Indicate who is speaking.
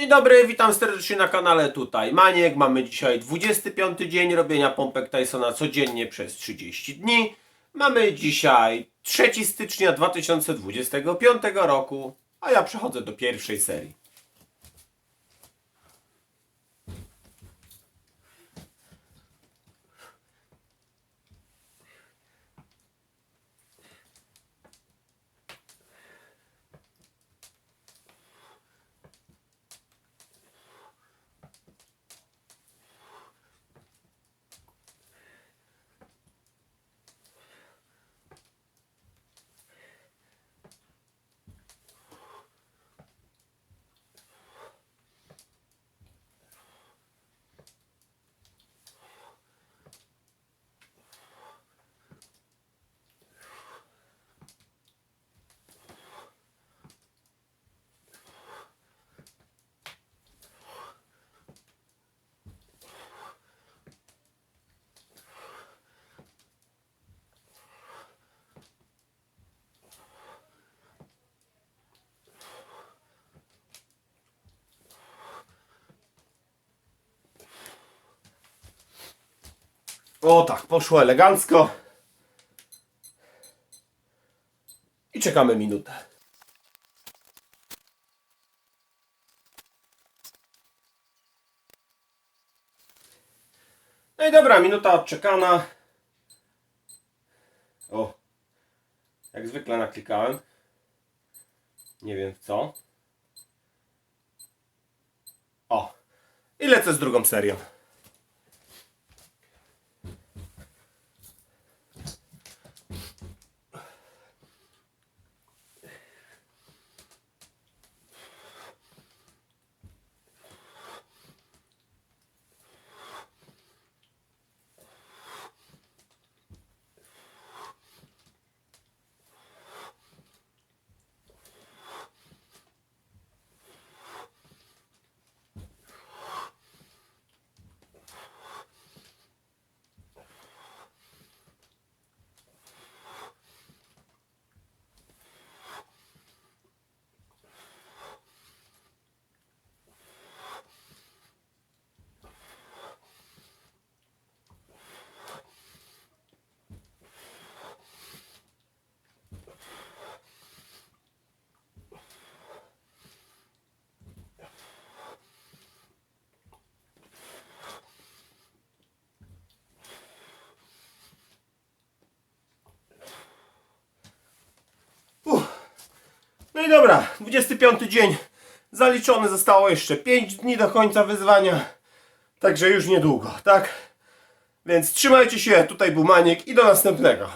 Speaker 1: Dzień dobry, witam serdecznie na kanale tutaj Maniek. Mamy dzisiaj 25 dzień robienia pompek Tysona codziennie przez 30 dni. Mamy dzisiaj 3 stycznia 2025 roku, a ja przechodzę do pierwszej serii. O tak, poszło elegancko. I czekamy minutę. No i dobra, minuta odczekana. O, jak zwykle naklikałem. Nie wiem co. O, i lecę z drugą serią. No i dobra, 25 dzień zaliczony, zostało jeszcze 5 dni do końca wyzwania, także już niedługo, tak? Więc trzymajcie się, tutaj był Maniek i do następnego.